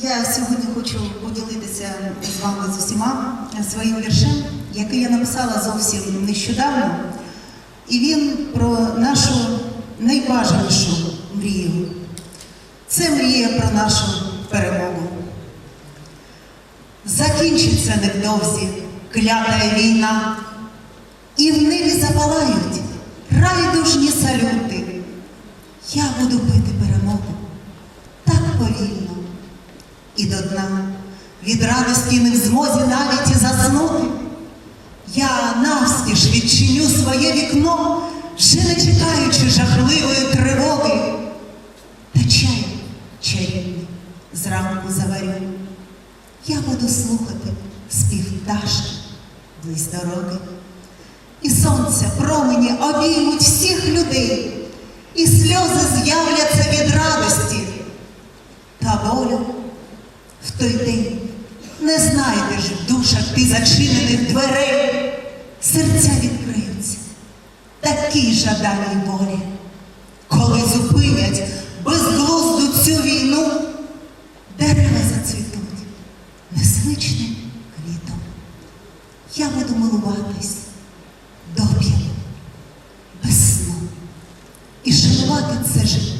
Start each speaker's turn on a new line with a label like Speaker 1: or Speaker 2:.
Speaker 1: Я сьогодні хочу поділитися з вами з усіма своїм віршем, який я написала зовсім нещодавно. І він про нашу найбажанішу мрію. Це мрія про нашу перемогу. Закінчиться невдовзі клята війна, і в небі запалають райдужні салюти. Я буду пити перемогу так повільно і до дна. Від радості не в змозі навіть і заснути. Я навстіж відчиню своє вікно, вже не чекаючи жахливої тривоги. Та чай чарівний зранку заварю. Я буду слухати спів пташки близь дороги. І сонця промені обіймуть всіх людей, і сльози з'являться від радості. Та волю в той день. Не знайдеш в душах ти зачинених дверей, серця відкриються, такі жадані волі, коли зупинять безглузду цю війну, дерева зацвітуть незвичним квітом. Я буду милуватись доп'ям без сну і шанувати це життя,